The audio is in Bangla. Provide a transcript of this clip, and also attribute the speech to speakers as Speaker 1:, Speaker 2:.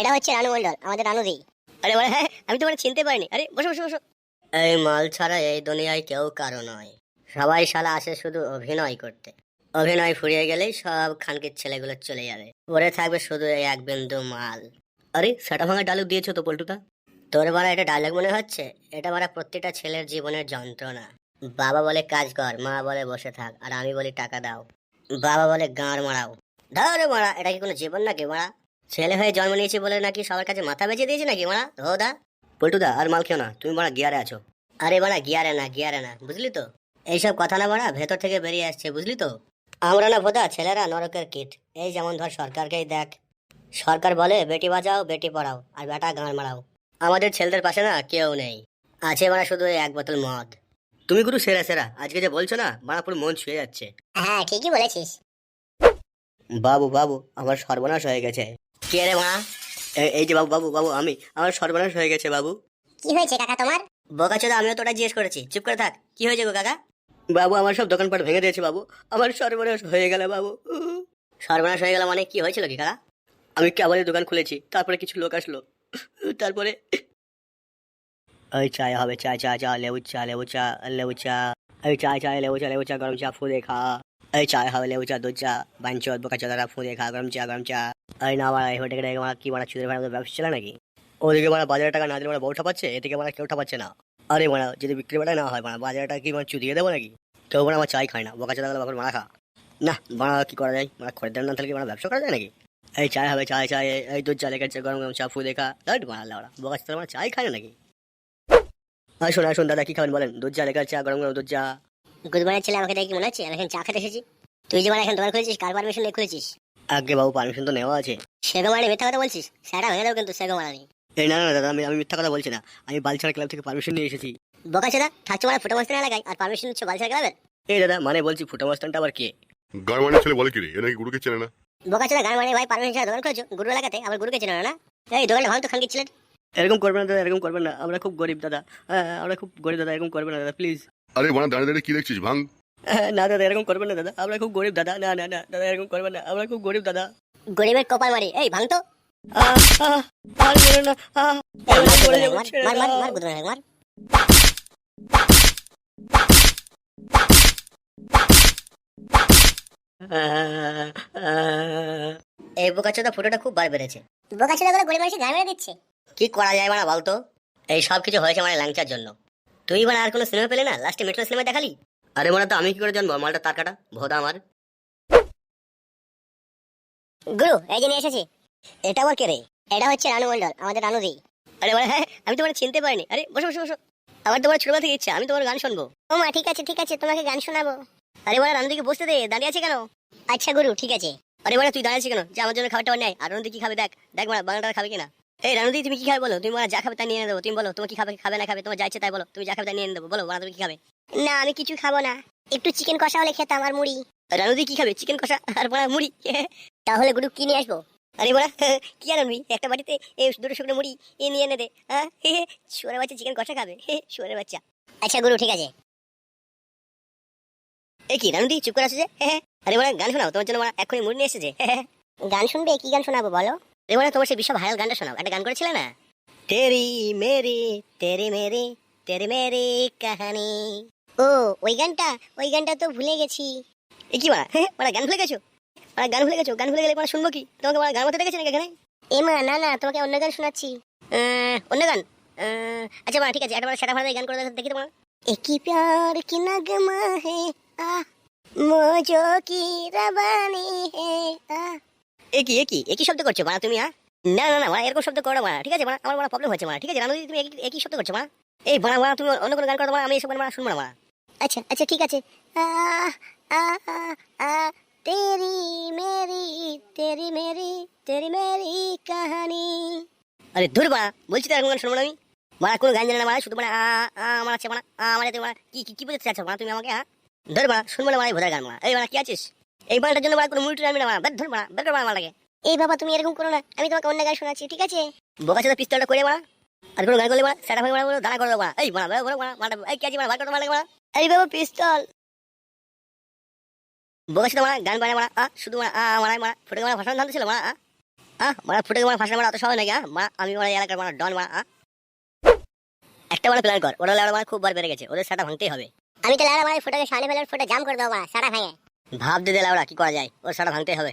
Speaker 1: এটা হচ্ছে রানু মন্ডল আমাদের রানুদি। আরে বলে হ্যাঁ আমি তোমার চিনতে পারিনি। আরে বসো বসো বসো। এই মাল ছাড়া এই দুনিয়ায় কেউ কারও নয়। সবাই শালা আসে শুধু অভিনয় করতে। অভিনয় ফুরিয়ে গেলেই সব খানকির ছেলেগুলো চলে যাবে। পরে থাকবে শুধু এই এক বিন্দু মাল। আরে সেটা ভাঙা ডায়লগ দিয়েছ তো পল্টুদা? তোর বারা এটা ডায়লগ মনে হচ্ছে? এটা মারা প্রত্যেকটা ছেলের জীবনের যন্ত্রণা। বাবা বলে কাজ কর মা বলে বসে থাক আর আমি বলি টাকা দাও। বাবা বলে গাঁড় মারাও। ধরে মারা এটা কি কোনো জীবন নাকি মারা? ছেলে হয়ে জন্ম নিয়েছি বলে নাকি সবার কাছে মাথা বেঁচে দিয়েছে নাকি মারা? ধোদা পল্টুদা আর মাল খেও না তুমি মারা গিয়ারে আছো। আরে বাড়া গিয়ারে না গিয়ারে না বুঝলি তো? এইসব কথা না বাড়া ভেতর থেকে বেরিয়ে আসছে বুঝলি তো? আমরা না ভোদা ছেলেরা নরকের কিট। এই যেমন ধর সরকারকেই দেখ। সরকার বলে বেটি বাঁচাও বেটি পড়াও আর বেটা গান মারাও। আমাদের ছেলেদের পাশে না কেউ নেই। আছে মানে শুধু এক বোতল মদ।
Speaker 2: তুমি গুরু সেরা সেরা আজকে যে বলছো না মারা পুরো মন ছুঁয়ে যাচ্ছে।
Speaker 1: হ্যাঁ ঠিকই বলেছিস।
Speaker 2: বাবু বাবু আমার সর্বনাশ হয়ে গেছে।
Speaker 1: কে রে মা?
Speaker 2: এই যে বাবু বাবু বাবু আমি আমার সর্বনাশ হয়ে গেছে বাবু।
Speaker 1: কি হয়েছে কাকা তোমার? বোকা চোদা আমিও তোটা জিজ্ঞেস করেছি। চুপ করে থাক কি হয়েছে গো কাকা?
Speaker 2: বাবু আমার সব দোকানপাট ভেঙে দিয়েছে বাবু। আমার সর্বনাশ হয়ে গেল বাবু।
Speaker 1: সর্বনাশ হয়ে গেল মানে কি হয়েছিল কি কাকা?
Speaker 2: আমি কেবলই দোকান খুলেছি তারপরে কিছু লোক আসলো। তারপরে ওই চায় হবে চা চা চা লেবু চা লেবু চা লেবু চা। এই চায় চায় লেবু চা লেবু চা গরম চা ফুলে খা। এই চায় হবে লেবু চা দুধ চা বাঞ্চত বোকা চাদারা ফুলে খা গরম চা গরম চা। এই না মারা এই হোটেলে মারা কি মারা চুদের ভাড়া ব্যবসা ছিল নাকি? ওদিকে মারা বাজারে টাকা না দিলে মারা বউ ঠাপাচ্ছে, এদিকে মারা কেউ ঠাপাচ্ছে না। আরে মারা, যদি বিক্রি বাড়ায় না হয়, মারা বাজারে টাকা কি মারা চুদিয়ে দেবো নাকি? কেউ মারা আমার চাই খায় না, বকা চাদা গেলে মারা খা। না, মারা কি করা যায়? মারা খরিদ্দার না থাকলে মারা ব্যবসা করা যায় নাকি? এই চায় হবে চায় চায় এই- দুধ চা লেগে গরম গরম চা ফুলে দেখা। লাট মারা ওরা বোকা চাদা মারা চাই খায় নাকি? আসুন আসুন দাদা, কি খাবেন বলেন? দুধ চা লেগে চা, গরম গরম দুধ চা।
Speaker 1: গুদমানের ছেলে আমাকে দেখে মনে হচ্ছে? আমি এখন চা খেতে এসেছি। তুই যে মানে এখন দোকান খুলেছিস, কার পারমিশন নিয়ে খুলেছিস?
Speaker 2: আগে বাবু পারমিশন তো নেওয়া আছে।
Speaker 1: সেগো মানে মিথ্যা কথা বলছিস? সেটা ভেঙে দেবো কিন্তু সেগো মানে
Speaker 2: এই না না দাদা আমি আমি মিথ্যা কথা বলছি না। আমি বালছাড়া ক্লাব থেকে পারমিশন নিয়ে এসেছি।
Speaker 1: বোকা ছেদা থাকছো মানে ফুটো মাস্টার এলাকায় আর পারমিশন নিচ্ছ বালসার গেলাবে
Speaker 2: এই দাদা মানে বলছি ফুটা মাস্তানটা আবার কে?
Speaker 3: গারমানের ছেলে বলে কি রে? এ নাকি গুরুকে চেনে না?
Speaker 1: বোকা ছেদা গান মানে ভাই পারমিশন ছাড়া দোকান খুলেছো? গুরু এলাকাতে আবার গুরুকে চেনে না এই দোকানটা ভালো তো খান ছিলেন
Speaker 2: এরকম করবেন না দাদা এরকম করবেন না। আমরা খুব গরিব দাদা। হ্যাঁ, আমরা খুব গরিব দাদা এরকম করবেন না দাদা প্লিজ
Speaker 3: আরে বানা দাঁড়িয়ে দাঁড়িয়ে কি দেখছিস? ভাঙ।
Speaker 2: না দাদা এরকম করবেন না দাদা। আমরা খুব গরিব দাদা। না না না দাদা এরকম করবেন না। আমরা খুব গরিব দাদা।
Speaker 1: গরিবের কপাল মারি এই ভাঙ তো
Speaker 2: আহ, আহ, আর মেরো না,
Speaker 1: এই, মার, মার, মার, মার, মার, মার। এই ফুটোটা খুব বার বেড়েছে। বোকা ছেদা করে গরিব মানুষের মেরে দিচ্ছে? কি করা যায় মানে বলতো? এই সব কিছু হয়েছে মানে ল্যাংচার জন্য। তুই মানে আর কোনো সিনেমা পেলে না? লাস্টে মেট্রো সিনেমা দেখালি?
Speaker 2: আরে মানে তো আমি কি করে জানব? মালটা তার কাটা ভোদা আমার।
Speaker 1: গুরু এই যে নিয়ে এসেছি। এটা আবার কে রে? এটা হচ্ছে রানু মন্ডল আমাদের রানুদি আরে বলে হ্যাঁ আমি তোমার চিনতে পারিনি। আরে বসো বসো বসো। আমার তোমার ছোটবেলা থেকে ইচ্ছা আমি তোমার গান শুনব। ও মা ঠিক আছে ঠিক আছে তোমাকে গান শোনাবো। আরে বলে রানুদিকে বসতে দে দাঁড়িয়ে আছে কেন? আচ্ছা গুরু ঠিক আছে। আরে বলে তুই দাঁড়িয়ে আছিস কেন? যে আমার জন্য খাবারটা নেই আর রানুদি কি খাবে দেখ দেখ মানে বাংলাটা খাবে কিনা। এই রানুদি তুমি কি খাবে বলো? তুমি যা খাবে তা নিয়ে দেবো। তুমি বলো তুমি কি খাবে খাবে না খাবে? তোমার যা ইচ্ছে তাই বলো। তুমি যা খাবে তা নিয়ে দেবো। বলো মানে তুমি কি খাবে? না আমি কিছু খাব না। একটু চিকেন কষা হলে খেতাম আর মুড়ি। রানুদি কি খাবে? চিকেন কষা আর বড়া মুড়ি? তাহলে গুরু কি নিয়ে আসব। আরে বড়া কি আর আনবি? একটা বাড়িতে এই দুটো শুকনো মুড়ি এ নিয়ে এনে দে। হ্যাঁ শুয়ারের বাচ্চা চিকেন কষা খাবে। শুয়ারের বাচ্চা। আচ্ছা গুরু ঠিক আছে। এ কি রানুদি চুপ করে যে? আরে বড়া গান শোনাও। তোমার জন্য এখনই মুড়ি নিয়ে এসেছে। গান শুনবে? কি গান শোনাবো বলো? বড়া তোমার সেই বিশ্ব ভাইরাল গানটা শোনাও। একটা গান করেছিলে না? তেরি মেরি তেরি মেরি তেরি মেরি কাহানি। ও, ওই গানটা ওই গানটা তো ভুলে গেছি। এ কি বড়া? বড়া, গান ভুলে গেছো? বড়া, গান ভুলে গেছো? গান ভুলে গেলে বড়া শুনব কি? তোমাকে বড়া, গান মতো দেখেছি নাকি এখানে? এ মা, না না, তোমাকে অন্য গান শোনাচ্ছি। অন্য গান? আচ্ছা মা ঠিক আছে, একটা সেটা ভালো গান করে দেখো- তোমার। একই প্যার কি নগমা হে আহ, মোজো কি রবানি হে, আহ। একই একই একই শব্দ করছ মা তুমি হ্যাঁ? না না না, মা, এরকম শব্দ করো মা, ঠিক আছে মা, আমার বড় প্রবলেম হচ্ছে মা, ঠিক আছে? রানু তুমি একই শব্দ করছ মা। এই বাড়া মা, তুমি অন্য কোনো গান করো মা, আমি এসব গান মা শুনব না মা। আচ্ছা আচ্ছা ঠিক আছে। তেরি মেরি তেরি মেরি তেরি মেরি কাহানি। আরে ধুর মা, বলছি তো এরকম গান শুনব না আমি। মারা কোনো গান জানে না মারা শুধু মানে আ আমার আছে মানে আ, আমার আছে মানে কি কি বোঝাতে চাচ্ছ মা তুমি আমাকে হ্যাঁ? ধর মা, শুনব না মারা ভোদার গান মা। এই মানে কি আছিস? এই বালটার জন্য বাড়া কোনো মুলটু আমি না। বাড়া ধর বাড়া বেদ বাড়া লাগে এই বাবা তুমি এরকম করো না। আমি তোমাকে অন্য গায়ে শোনাচ্ছি ঠিক আছে? বোকা সাথে পিস্তলটা করে বাড়া আর কোনো গায়ে করলে বাড়া সেটা হয়ে বাড়া বলো দাঁড়া করে বাড়া এই বাড়া বাড়া বাড়া মাটা এই কেজি বাড়া বার করতে বাড়া এই বাবা পিস্তল। বোকা সাথে বাড়া গান বাড়া বাড়া আ শুধু বাড়া আ মারাই মারা ফুটে বাড়া ভাষণ ধান ছিল বাড়া আ আ মারা ফুটে বাড়া ভাষণ বাড়া অত সহজ নাকি আ মা আমি বাড়া এলাকার বাড়া ডন বাড়া আ। একটা বড় প্ল্যান কর ওরা লড়া মানে খুব বার বেড়ে গেছে ওদের সাটা ভাঙতেই হবে।
Speaker 4: আমি তো লড়া মানে ফোটাকে সামনে ফেলে ফোটা জাম করে দেবো সারা ভাঙে।
Speaker 1: ভাব দে লাউড়া কি করা যায়? ওর সারা ভাঙতে হবে।